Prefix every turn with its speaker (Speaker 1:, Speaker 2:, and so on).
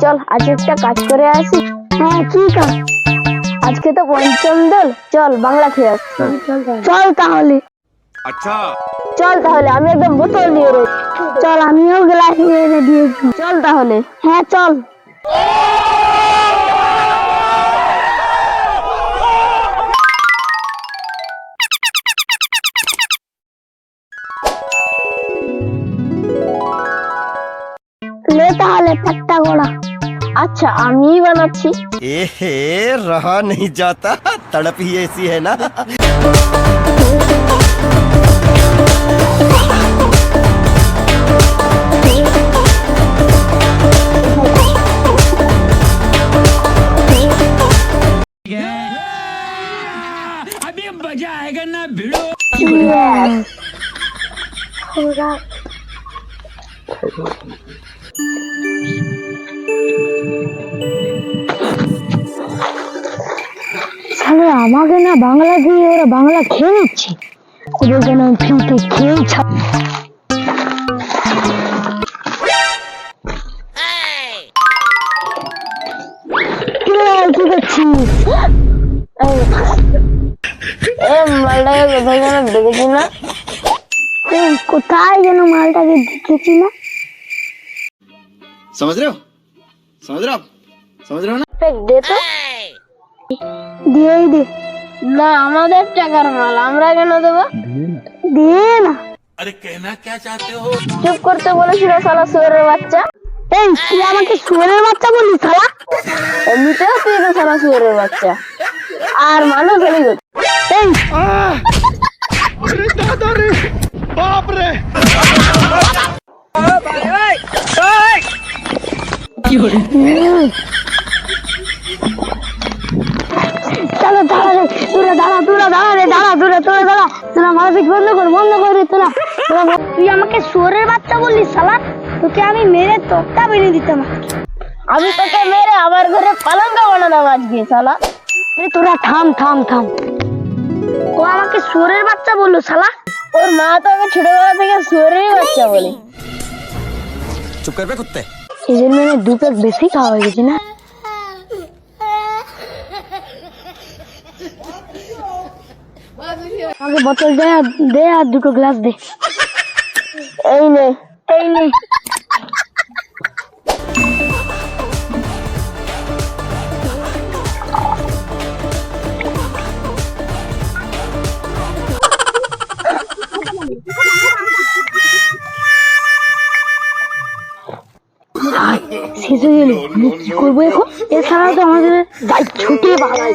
Speaker 1: চল আজ একটা কাজ করে আসি হ্যাঁ কি কাজ আজকে তো পঞ্চম দল চল বাংলা খেয়ে আস চল তাহলে
Speaker 2: আচ্ছা
Speaker 1: চল তাহলে আমি একদম বোতল নিয়ে রয়েছি চল আমিও গ্লাস নিয়ে এনে দিয়েছি চল তাহলে হ্যাঁ চল লে তাহলে পাত্তা গোড়া আচ্ছা আমিই বানাচ্ছি
Speaker 3: एहे रहा नहीं जाता तड़प ही ऐसी है ना
Speaker 4: अभी मजा आएगा ना भिड़ो
Speaker 1: তাহলে আমাকে না বাংলা দিয়ে ওরা বাংলা খেয়ে নিচ্ছে ওদেরকে না আমি ফ্রিতে খেয়েই ছাড় কি রে, কি করছিস এই, এ মালটাকে কোথায় যেন দেখেছি না এই, কোথায় যেন মালটাকে দেখেছি না
Speaker 2: समझ रहे हो समझ रहे हो आप समझ रहे हो ना
Speaker 1: দে তো দিয়েই দে। না আমাদের টাকার মাল আমরা কেন দেবো? দিয়ে না। চুপ করতে বলেছিল শালা সুরের বাচ্চা। এই তুই আমাকে সুরের বাচ্চা বলি শালা? এমনিতেও তুই তো শালা সুরের বাচ্চা। আর মানুষ হলে এই। কি হলো? তোরা বাচ্চা থাম থাম থাম। ও আমাকে সুরের বাচ্চা বলল সালা ওর মা তো আমি ছোটবেলা থেকে সুরেরই বাচ্চা বলে। এই জন্য দুপেক বেশি খাওয়া হয়ে গেছে না? আমাকে বোতল দে আর দে আর দুটো গ্লাস দে। এই নে এই নে। করব এছাড়াও তো আমাদের ছুটে বাড়াই